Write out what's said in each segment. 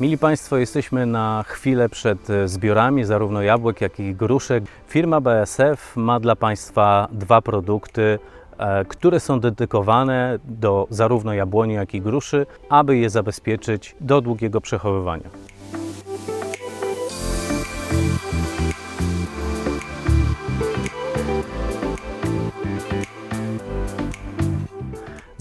Mili Państwo, jesteśmy na chwilę przed e, zbiorami zarówno jabłek, jak i gruszek. Firma BSF ma dla Państwa dwa produkty, e, które są dedykowane do zarówno jabłoni, jak i gruszy, aby je zabezpieczyć do długiego przechowywania.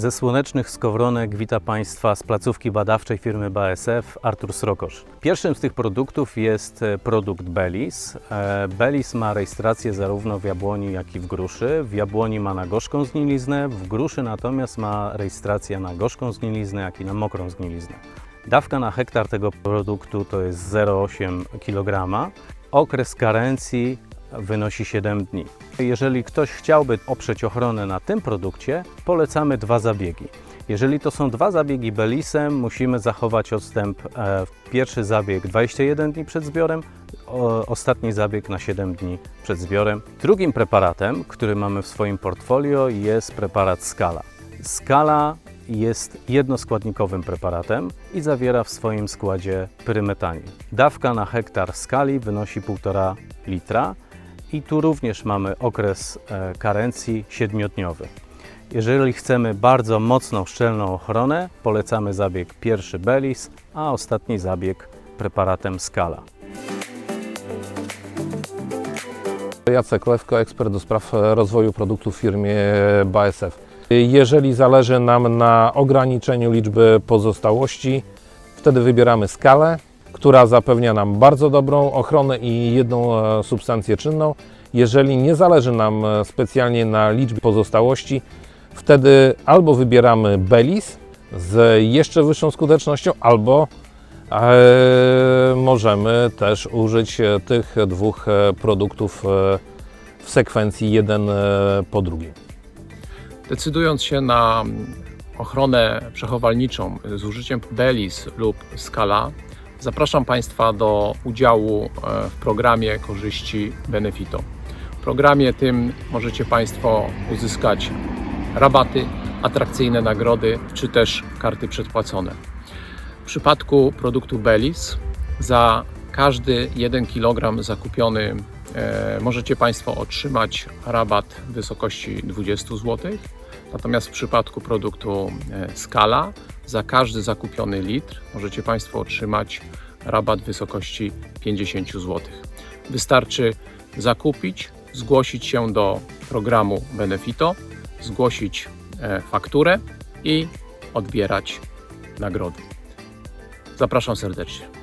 Ze słonecznych skowronek wita Państwa z placówki badawczej firmy BASF Artur Srokosz. Pierwszym z tych produktów jest e, produkt Belis. E, Belis ma rejestrację zarówno w jabłoni, jak i w gruszy. W jabłoni ma na gorzką zgniliznę, w gruszy natomiast ma rejestrację na gorzką zgniliznę, jak i na mokrą zgniliznę. Dawka na hektar tego produktu to jest 0,8 kg. Okres karencji wynosi 7 dni. Jeżeli ktoś chciałby oprzeć ochronę na tym produkcie, polecamy dwa zabiegi. Jeżeli to są dwa zabiegi Belisem, musimy zachować odstęp e, pierwszy zabieg 21 dni przed zbiorem, ostatni zabieg na 7 dni przed zbiorem. Drugim preparatem, który mamy w swoim portfolio jest preparat Scala. Scala jest jednoskładnikowym preparatem i zawiera w swoim składzie pyrymetanię. Dawka na hektar skali wynosi 1,5 litra i tu również mamy okres e, karencji siedmiodniowy. Jeżeli chcemy bardzo mocną, szczelną ochronę, polecamy zabieg pierwszy Belis, a ostatni zabieg preparatem Scala. Jacek Lewko, ekspert do spraw rozwoju produktów w firmie BASF. Jeżeli zależy nam na ograniczeniu liczby pozostałości, wtedy wybieramy skalę, która zapewnia nam bardzo dobrą ochronę i jedną e, substancję czynną. Jeżeli nie zależy nam e, specjalnie na liczbie pozostałości, wtedy albo wybieramy Belis z jeszcze wyższą skutecznością, albo e, możemy też użyć e, tych dwóch produktów w sekwencji jeden po drugim. Decydując się na ochronę przechowalniczą z użyciem Belis lub Scala, zapraszam Państwa do udziału e, w programie Korzyści Benefito. W programie tym możecie Państwo uzyskać rabaty, atrakcyjne nagrody czy też karty przedpłacone. W przypadku produktu Belis za każdy 1 kg zakupiony e, możecie Państwo otrzymać rabat w wysokości 20 zł. Natomiast w przypadku produktu e, Scala za każdy zakupiony litr możecie Państwo otrzymać rabat w wysokości 50 zł. Wystarczy zakupić, zgłosić się do programu Benefito, zgłosić e, fakturę i odbierać nagrody. Zapraszam serdecznie.